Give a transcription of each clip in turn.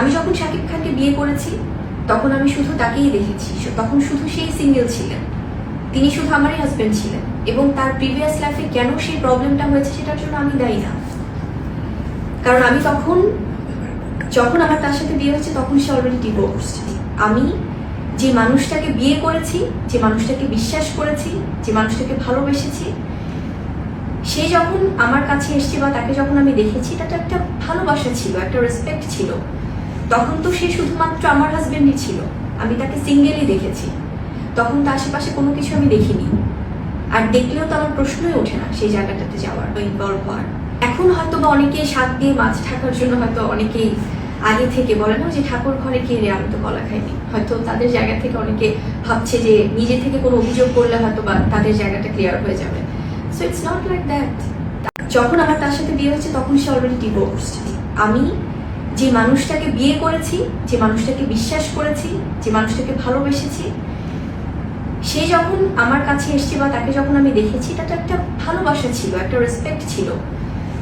আমি যখন শাকিব খানকে বিয়ে করেছি, তখন আমি শুধু তাকেই দেখেছি। তখন শুধু সেই সিঙ্গেল ছিলেন। তিনি শুধু আমারই হাজবেন্ড ছিলেন। এবং তার প্রিভিয়াস লাইফে কেন সেই প্রবলেমটা হয়েছে সেটার জন্য আমি দায়ী না। কারণ আমি তখন, যখন আমার তার সাথে বিয়ে হয়েছে, তখন সে অলরেডি ডিভোর্স আমি যে মানুষটাকে বিয়ে করেছি, যে মানুষটাকে বিশ্বাস করেছি, যে মানুষটাকে ভালোবেসেছি, সে যখন আমার কাছে এসছে বা তাকে যখন আমি দেখেছি এটা তো একটা ভালোবাসা ছিল, একটা রেসপেক্ট ছিল। তখন তো সে শুধুমাত্র আমার হাজবেন্ডই ছিল। আমি তাকে সিঙ্গেলই দেখেছি। তখন তার আশেপাশে কোনো কিছু আমি দেখিনি। আর দেখলেও তো আমার প্রশ্নই ওঠে না সেই জায়গাটাতে যাওয়ার। ইনভলভ হওয়ার। এখন হয়তো বা অনেকে শাক দিয়ে মাছ ঢাকার জন্য হয়তো অনেকেই আগে থেকে বলে না যে ঠাকুর ঘরে কে রে, আমি তো কলা খাইনি। হয়তো তাদের জায়গা থেকে অনেকে ভাবছে যে নিজে থেকে কোনো অভিযোগ করলে হয়তো বা তাদের জায়গাটা ক্লিয়ার হয়ে যাবে। So it's not like that যখন আমার তার সাথে বিয়ে হয়েছে, তখন সে অলরেডি ডিভোর্স আমি যে মানুষটাকে বিয়ে করেছি, যে মানুষটাকে বিশ্বাস করেছি, যে মানুষটাকে ভালোবেসেছি, সে যখন আমার কাছে এসছে বা তাকে যখন আমি দেখেছি, এটা তো একটা ভালোবাসা ছিল, একটা রেসপেক্ট ছিল।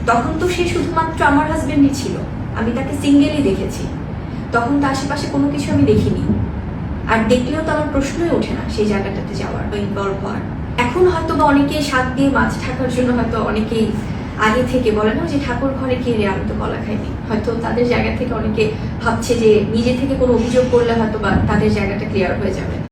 তখন তো সে শুধুমাত্র আমার হাজবেন্ডই ছিল। আমি তাকে সিঙ্গেলই দেখেছি। তখন তো আশেপাশে কোনো কিছু আমি দেখিনি। আর দেখলেও তো আমার প্রশ্নই ওঠে না সেই জায়গাটাতে যাওয়ার বা ইনভলভ হওয়ার। এখন হয়তো বা অনেকে শাক দিয়ে মাছ থাকার জন্য হয়তো অনেকেই আগে থেকে বলে না যে ঠাকুর ঘরে কে রে? আমি তো কলা খাইনি। হয়তো তাদের জায়গা থেকে অনেকে ভাবছে যে নিজে থেকে কোনো অভিযোগ করলে হয়তো বা তাদের জায়গাটা ক্লিয়ার হয়ে যাবে।